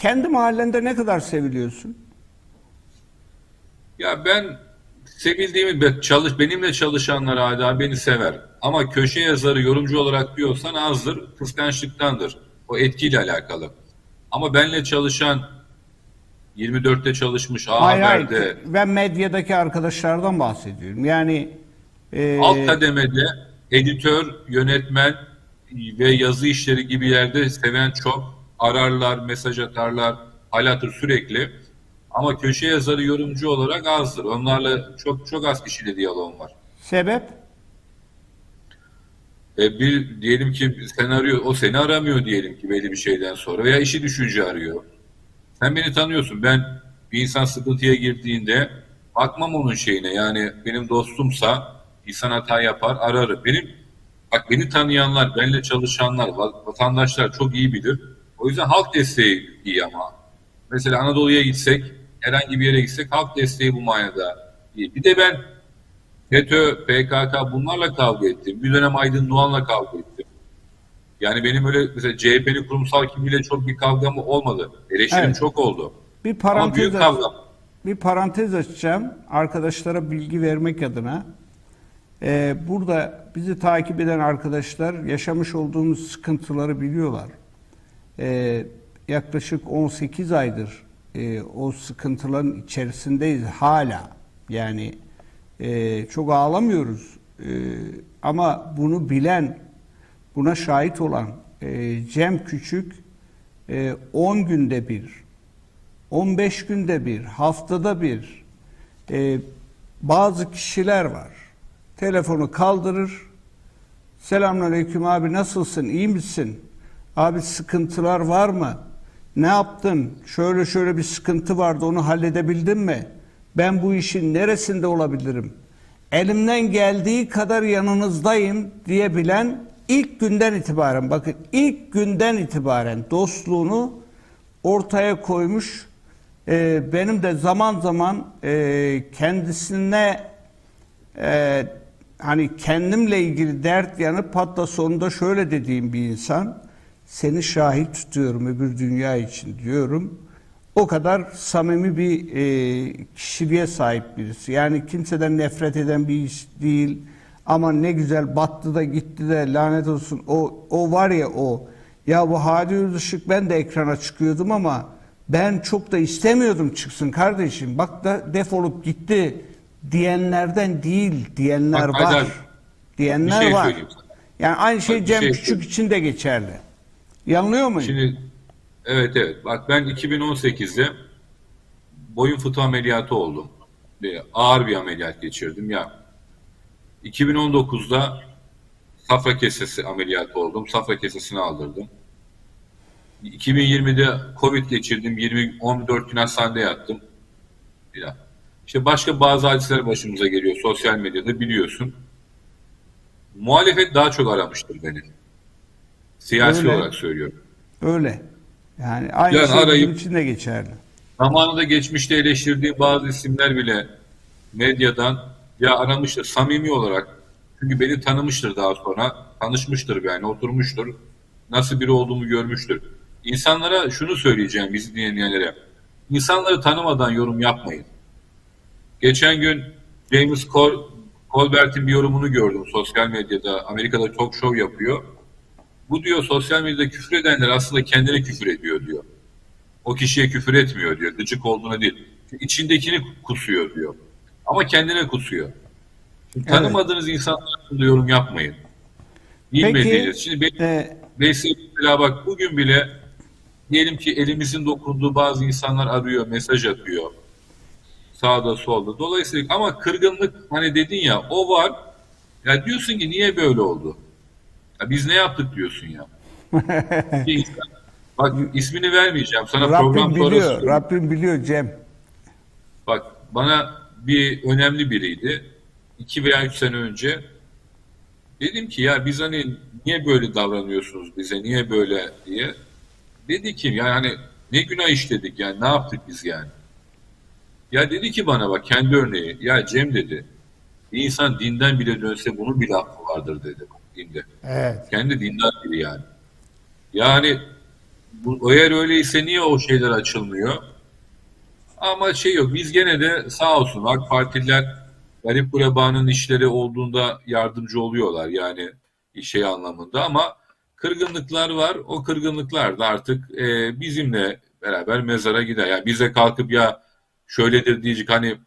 Kendi mahallende ne kadar seviliyorsun? Ya ben sevildiğimi çalış benimle çalışanlar hala beni sever. Ama köşe yazarı, yorumcu olarak diyorsan azdır, kıskançlıktandır. O etkiyle alakalı. Ama benle çalışan 24'te çalışmış, A Hayır hayır. Haber'de, Ben medyadaki arkadaşlardan bahsediyorum. Yani e, alt kademede editör, yönetmen ve yazı işleri gibi yerde seven çok. Ararlar, mesaj atarlar, hal hatır sürekli. Ama köşe yazarı, yorumcu olarak azdır. Onlarla çok çok az kişiyle diyalogum var. sebep E bir diyelim ki senaryo o seni aramıyor diyelim ki belli bir şeyden sonra veya işi düşünce arıyor. Sen beni tanıyorsun. Ben bir insan sıkıntıya girdiğinde bakmam onun şeyine. Yani benim dostumsa insan hata yapar ararım. Benim bak beni tanıyanlar, benimle çalışanlar, va- vatandaşlar çok iyi bilir. O yüzden halk desteği iyi ama. Mesela Anadolu'ya gitsek, herhangi bir yere gitsek halk desteği bu manada iyi. Bir de ben FETÖ, PKK bunlarla kavga ettim. Bir dönem Aydın Doğan'la kavga ettim. Yani benim öyle mesela CHP'nin kurumsal kimliğiyle çok bir kavgam olmadı. Eleştirim Evet. çok oldu. bir Ama parantez büyük kavgam. bir parantez açacağım arkadaşlara bilgi vermek adına. Ee, burada bizi takip eden arkadaşlar yaşamış olduğumuz sıkıntıları biliyorlar. Ee, yaklaşık 18 aydır e, o sıkıntıların içerisindeyiz hala. Yani e, çok ağlamıyoruz. E, ama bunu bilen, buna şahit olan e, Cem Küçük e, 10 günde bir, 15 günde bir, haftada bir e, bazı kişiler var. Telefonu kaldırır. Selamünaleyküm abi nasılsın? iyi misin? Abi sıkıntılar var mı? Ne yaptın? Şöyle şöyle bir sıkıntı vardı onu halledebildin mi? Ben bu işin neresinde olabilirim? Elimden geldiği kadar yanınızdayım diyebilen ilk günden itibaren bakın ilk günden itibaren dostluğunu ortaya koymuş. Ee, benim de zaman zaman e, kendisine e, hani kendimle ilgili dert yanıp hatta sonunda şöyle dediğim bir insan seni şahit tutuyorum öbür dünya için diyorum. O kadar samimi bir e, kişiliğe sahip birisi. Yani kimseden nefret eden bir iş değil. Ama ne güzel battı da gitti de lanet olsun. O, o var ya o. Ya bu Hadi Özışık ben de ekrana çıkıyordum ama ben çok da istemiyordum çıksın kardeşim. Bak da defolup gitti diyenlerden değil diyenler Bak, var. Haydar, diyenler şey var. söyleyeyim. Yani aynı şey Bak, Cem şey Küçük için de geçerli. Yanılıyor muyum? Şimdi evet evet. Bak ben 2018'de boyun fıtığı ameliyatı oldum. Ağır bir ameliyat geçirdim ya. 2019'da safra kesesi ameliyatı oldum. Safra kesesini aldırdım. 2020'de Covid geçirdim. 20 14 gün hastanede yattım. Ya. İşte başka bazı hadiseler başımıza geliyor sosyal medyada biliyorsun. Muhalefet daha çok aramıştır beni. Siyasi Öyle. olarak söylüyorum. Öyle. Yani aynı Yani şey arayıp- için de geçerli. Zamanında geçmişte eleştirdiğim bazı isimler bile medyadan ya aramıştır samimi olarak. Çünkü beni tanımıştır daha sonra. Tanışmıştır yani oturmuştur. Nasıl biri olduğumu görmüştür. İnsanlara şunu söyleyeceğim bizi dinleyenlere. İnsanları tanımadan yorum yapmayın. Geçen gün James Col Colbert'in bir yorumunu gördüm sosyal medyada. Amerika'da talk show yapıyor. Bu diyor sosyal medyada küfür edenler aslında kendine küfür ediyor diyor. O kişiye küfür etmiyor diyor. Gıcık olduğuna değil. Çünkü içindekini kusuyor diyor. Ama kendine kusuyor. Şimdi Evet. tanımadığınız insanlar hakkında yorum yapmayın. Bilmediğiniz. Şimdi benim e, Veysel mesela bak bugün bile diyelim ki elimizin dokunduğu bazı insanlar arıyor, mesaj atıyor. Sağda solda. Dolayısıyla ama kırgınlık hani dedin ya o var. Ya diyorsun ki niye böyle oldu? Ya biz ne yaptık diyorsun ya. Bir insan- Bak ismini vermeyeceğim. Sana program Rabbim sonrası biliyor. söyleyeyim. Rabbim biliyor Cem. Bak bana bir önemli biriydi. iki veya üç sene önce dedim ki ya biz hani niye böyle davranıyorsunuz bize niye böyle diye. Dedi ki yani hani ne günah işledik yani ne yaptık biz yani. Ya dedi ki bana bak kendi örneği ya Cem dedi bir insan dinden bile dönse bunun bile hakkı vardır dedi dinde. Evet. Kendi dindar biri yani. Yani Bu, eğer öyleyse niye o şeyler açılmıyor? Ama şey yok. Biz gene de sağ olsun AK Partililer garip kurebanın işleri olduğunda yardımcı oluyorlar. Yani şey anlamında ama kırgınlıklar var. O kırgınlıklar da artık e, bizimle beraber mezara gider. Yani bize kalkıp ya şöyledir diyecek hani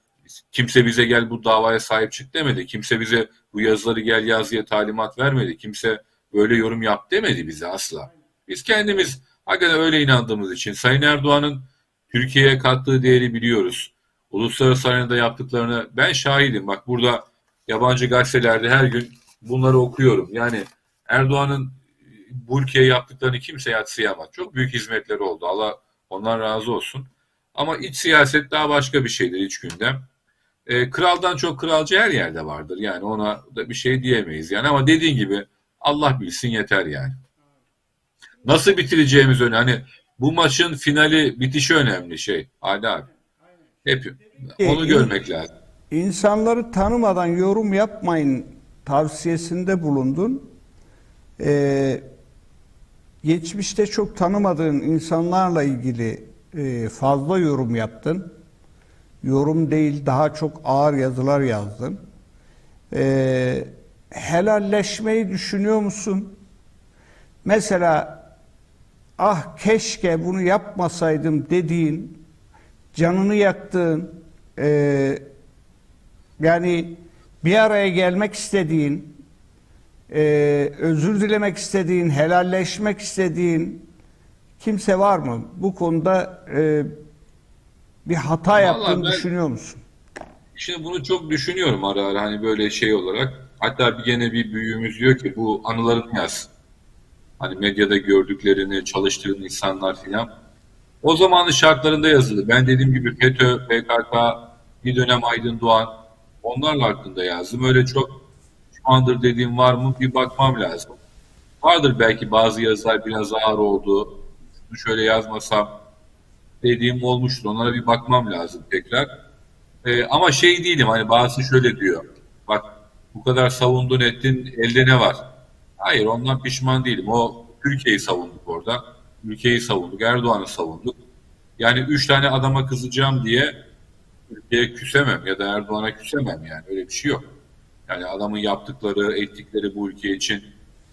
kimse bize gel bu davaya sahip çık demedi. Kimse bize bu yazıları gel yaz diye talimat vermedi. Kimse böyle yorum yap demedi bize asla. Biz kendimiz hakikaten öyle inandığımız için Sayın Erdoğan'ın Türkiye'ye kattığı değeri biliyoruz. Uluslararası arenada yaptıklarını ben şahidim. Bak burada yabancı gazetelerde her gün bunları okuyorum. Yani Erdoğan'ın bu ülkeye yaptıklarını kimse yatsıyamaz. Çok büyük hizmetleri oldu. Allah ondan razı olsun. Ama iç siyaset daha başka bir şeydir iç gündem. E, kraldan çok kralcı her yerde vardır. Yani ona da bir şey diyemeyiz. Yani ama dediğin gibi Allah bilsin yeter yani. Nasıl bitireceğimiz önemli. Hani bu maçın finali bitişi önemli şey. Hadi abi. Hep onu görmek lazım. İnsanları tanımadan yorum yapmayın tavsiyesinde bulundun. Ee, geçmişte çok tanımadığın insanlarla ilgili e, fazla yorum yaptın. Yorum değil daha çok ağır yazılar yazdın. Ee, helalleşmeyi düşünüyor musun? Mesela ah keşke bunu yapmasaydım dediğin, canını yaktığın, e, yani bir araya gelmek istediğin, e, özür dilemek istediğin, helalleşmek istediğin kimse var mı? Bu konuda e, bir hata Vallahi yaptığını ben- düşünüyor musun? Şimdi bunu çok düşünüyorum ara ara hani böyle şey olarak. Hatta bir gene bir büyüğümüz diyor ki bu anılarını yaz. Hani medyada gördüklerini, çalıştığın insanlar filan. O zamanın şartlarında yazılı. Ben dediğim gibi FETÖ, PKK, bir dönem Aydın Doğan onlarla hakkında yazdım. Öyle çok pişmandır dediğim var mı bir bakmam lazım. Vardır belki bazı yazılar biraz ağır oldu. Şunu şöyle yazmasam dediğim olmuştur. Onlara bir bakmam lazım tekrar. Ee, ama şey değilim hani bazısı şöyle diyor. Bak bu kadar savundun ettin elde ne var? Hayır ondan pişman değilim. O Türkiye'yi savunduk orada. Ülkeyi savunduk. Erdoğan'ı savunduk. Yani üç tane adama kızacağım diye Türkiye'ye küsemem ya da Erdoğan'a küsemem yani. Öyle bir şey yok. Yani adamın yaptıkları, ettikleri bu ülke için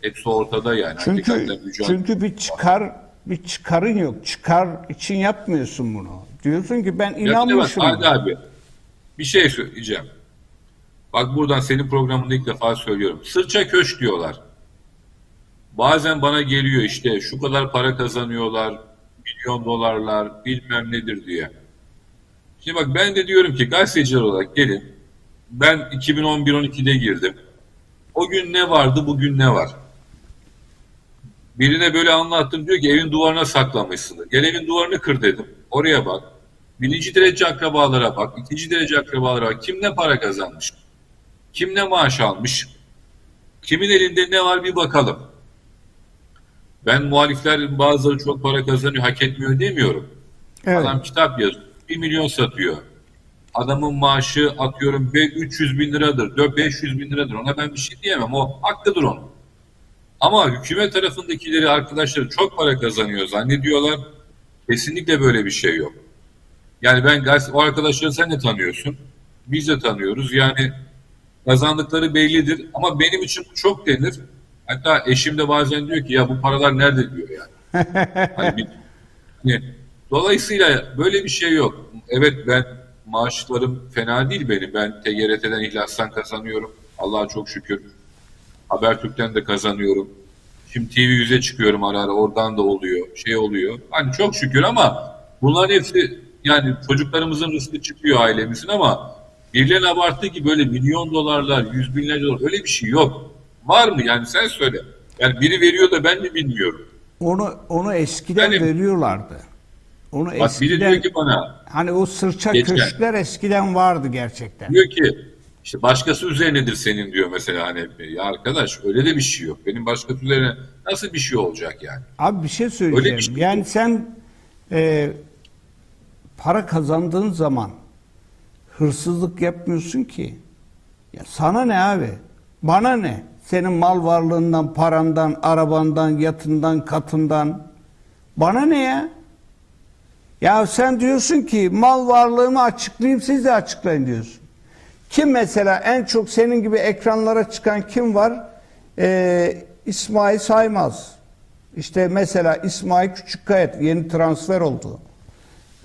hepsi ortada yani. Çünkü çünkü bir çıkar bir çıkarın yok. Çıkar için yapmıyorsun bunu. Diyorsun ki ben inanmışım. Hadi abi bir şey söyleyeceğim. Bak buradan senin programında ilk defa söylüyorum. Sırça köşk diyorlar. Bazen bana geliyor işte şu kadar para kazanıyorlar, milyon dolarlar, bilmem nedir diye. Şimdi bak ben de diyorum ki gazeteciler olarak gelin. Ben 2011-12'de girdim. O gün ne vardı, bugün ne var? Birine böyle anlattım diyor ki evin duvarına saklamışsındır. Gel evin duvarını kır dedim. Oraya bak. Birinci derece akrabalara bak. ikinci derece akrabalara bak. Kim ne para kazanmış? Kim ne maaş almış? Kimin elinde ne var bir bakalım. Ben muhalifler bazıları çok para kazanıyor, hak etmiyor demiyorum. Evet. Adam kitap yazıyor. 1 milyon satıyor. Adamın maaşı atıyorum be- 300 bin liradır, dö- 500 bin liradır. Ona ben bir şey diyemem. O hakkıdır onun. Ama hükümet tarafındakileri arkadaşları çok para kazanıyor zannediyorlar. Kesinlikle böyle bir şey yok. Yani ben o arkadaşları sen de tanıyorsun. Biz de tanıyoruz. Yani kazandıkları bellidir. Ama benim için çok denir. Hatta eşim de bazen diyor ki ya bu paralar nerede diyor yani. Hani bir- yani dolayısıyla böyle bir şey yok. Evet ben maaşlarım fena değil benim. Ben TGRT'den İhlas'tan kazanıyorum. Allah'a çok şükür. Habertürk'ten de kazanıyorum. Şimdi TV yüze çıkıyorum ara ara oradan da oluyor. Şey oluyor. Hani çok şükür ama bunların hepsi yani çocuklarımızın rızkı çıkıyor ailemizin ama birilerinin abarttığı gibi böyle milyon dolarlar, yüz binlerce dolar öyle bir şey yok. Var mı yani sen söyle. Yani biri veriyor da ben mi bilmiyorum. Onu onu eskiden Yani- veriyorlardı. Onu Bak biri eskiden diyor ki bana hani o sırça Geçen. köşkler eskiden vardı gerçekten. diyor ki işte başkası üzerinedir senin diyor mesela hani ya arkadaş öyle de bir şey yok. Benim başkası üzerine nasıl bir şey olacak yani? Abi bir şey söyleyeceğim. Öyle bir şey yani yok. sen e, para kazandığın zaman hırsızlık yapmıyorsun ki. Ya sana ne abi? Bana ne? Senin mal varlığından, parandan, arabandan, yatından, katından. Bana ne ya? Ya sen diyorsun ki mal varlığımı açıklayayım siz de açıklayın diyorsun. Kim mesela en çok senin gibi ekranlara çıkan kim var? Ee, İsmail Saymaz. İşte mesela İsmail Küçükkayet yeni transfer oldu.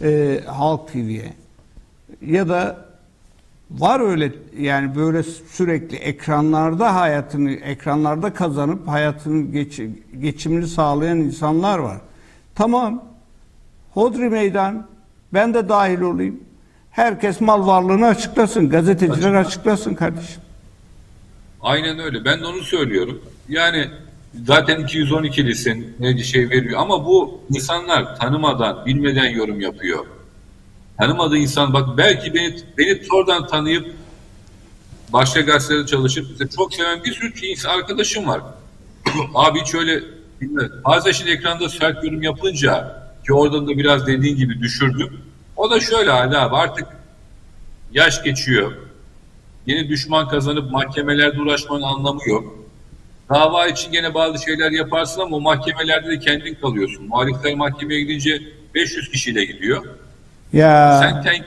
Ee, Halk TV'ye. Ya da var öyle yani böyle sürekli ekranlarda hayatını ekranlarda kazanıp hayatını geç, geçimini sağlayan insanlar var. Tamam. Hodri meydan. Ben de dahil olayım. Herkes mal varlığını açıklasın. Gazeteciler açıklasın kardeşim. Aynen öyle. Ben de onu söylüyorum. Yani zaten 212'lisin ne şey veriyor ama bu insanlar tanımadan, bilmeden yorum yapıyor. Tanımadığı insan bak belki beni beni sonradan tanıyıp başka gazetelerde çalışıp işte çok seven bir sürü insan arkadaşım var. Abi hiç öyle bilmem. Bazen şimdi ekranda sert yorum yapınca ki oradan da biraz dediğin gibi düşürdüm. O da şöyle hali abi artık yaş geçiyor. Yeni düşman kazanıp mahkemelerde uğraşmanın anlamı yok. Dava için gene bazı şeyler yaparsın ama o mahkemelerde de kendin kalıyorsun. Muhalifler mahkemeye gidince 500 kişiyle gidiyor. Ya Sen tek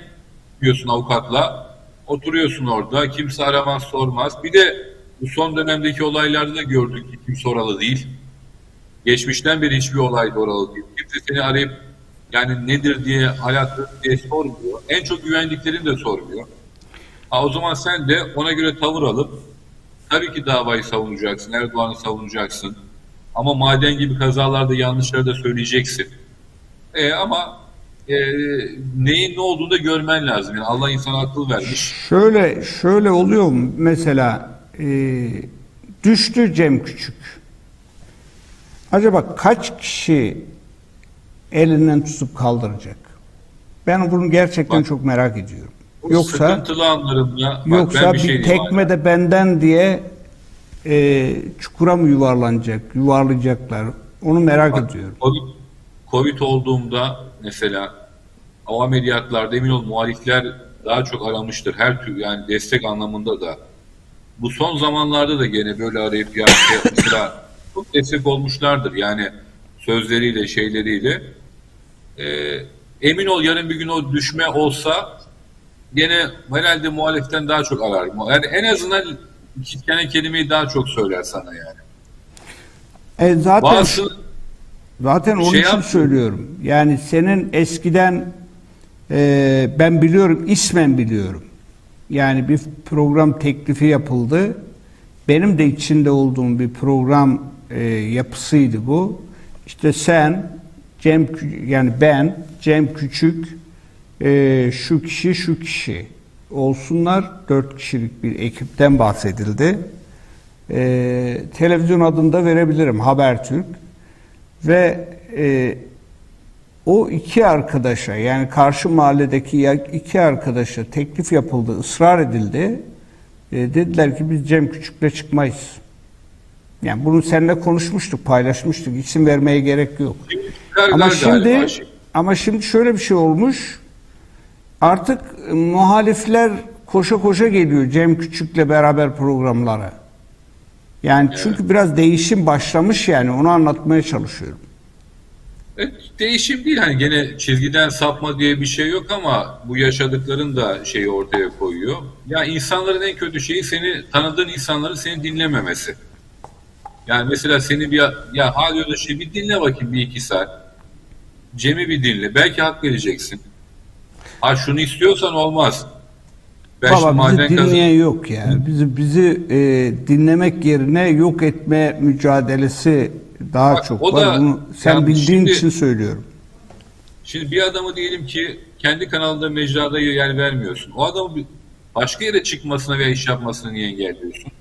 gidiyorsun avukatla. Oturuyorsun orada. Kimse aramaz sormaz. Bir de bu son dönemdeki olaylarda da gördük ki kimse oralı değil. Geçmişten beri hiçbir olay da oralı değil. Kimse seni arayıp yani nedir diye hayatın diye sormuyor. En çok güvendiklerini de sormuyor. Ha, o zaman sen de ona göre tavır alıp tabii ki davayı savunacaksın, Erdoğan'ı savunacaksın. Ama maden gibi kazalarda yanlışları da söyleyeceksin. E, ama e, neyin ne olduğunu da görmen lazım. Yani Allah insana akıl vermiş. şöyle şöyle oluyor? Mesela e, düştü Cem Küçük. Acaba kaç kişi elinden tutup kaldıracak? Ben bunu gerçekten Bak, çok merak ediyorum. Yoksa sıkıntılı anlarımda bak Yoksa ben bir bir, şey diyeyim tekme abi. de benden diye e, çukura mı yuvarlanacak, yuvarlayacaklar? Onu merak Bak, ediyorum. Covid, Covid olduğumda mesela o ameliyatlarda emin ol muhalifler daha çok aramıştır. Her tür yani destek anlamında da. Bu son zamanlarda da gene böyle arayıp ya mesela çok destek olmuşlardır. Yani sözleriyle şeyleriyle. Ee, emin ol yarın bir gün o düşme olsa gene herhalde muhaliften daha çok arar. Yani en azından tane kelimeyi daha çok söyler sana yani. E, zaten Bazı zaten onun şey için yap- söylüyorum. Yani senin eskiden e, ben biliyorum, ismen biliyorum. Yani bir program teklifi yapıldı. Benim de içinde olduğum bir program e, yapısıydı bu. İşte sen, Cem yani ben, Cem Küçük, e, şu kişi, şu kişi olsunlar. Dört kişilik bir ekipten bahsedildi. E, televizyon adını da verebilirim, Habertürk. Ve e, o iki arkadaşa yani karşı mahalledeki iki arkadaşa teklif yapıldı, ısrar edildi. E, dediler ki biz Cem Küçük'le çıkmayız. Yani bunu seninle konuşmuştuk, paylaşmıştık. İsim vermeye gerek yok. Çıkarlar Ama şimdi ama şimdi şöyle bir şey olmuş. Artık e, muhalifler koşa koşa geliyor Cem Küçük'le beraber programlara. Yani çünkü biraz değişim başlamış yani onu anlatmaya çalışıyorum. Evet, değişim değil hani gene çizgiden sapma diye bir şey yok ama bu yaşadıkların da şeyi ortaya koyuyor. Ya insanların en kötü şeyi seni tanıdığın insanların seni dinlememesi. Yani mesela seni bir ya hal öyle şey bir dinle bakayım bir iki saat. Cem'i bir dinle. Belki hak vereceksin. Ha şunu istiyorsan olmaz. Ben Valla bizi dinleyen yok ya. Bizi bizi e, dinlemek yerine yok etme mücadelesi daha Bak, çok o var. da- Bunu sen yani bildiğin şimdi- için söylüyorum. Şimdi bir adamı diyelim ki kendi kanalında mecrada yer vermiyorsun. O adamı bir başka yere çıkmasına veya iş yapmasına niye engelliyorsun?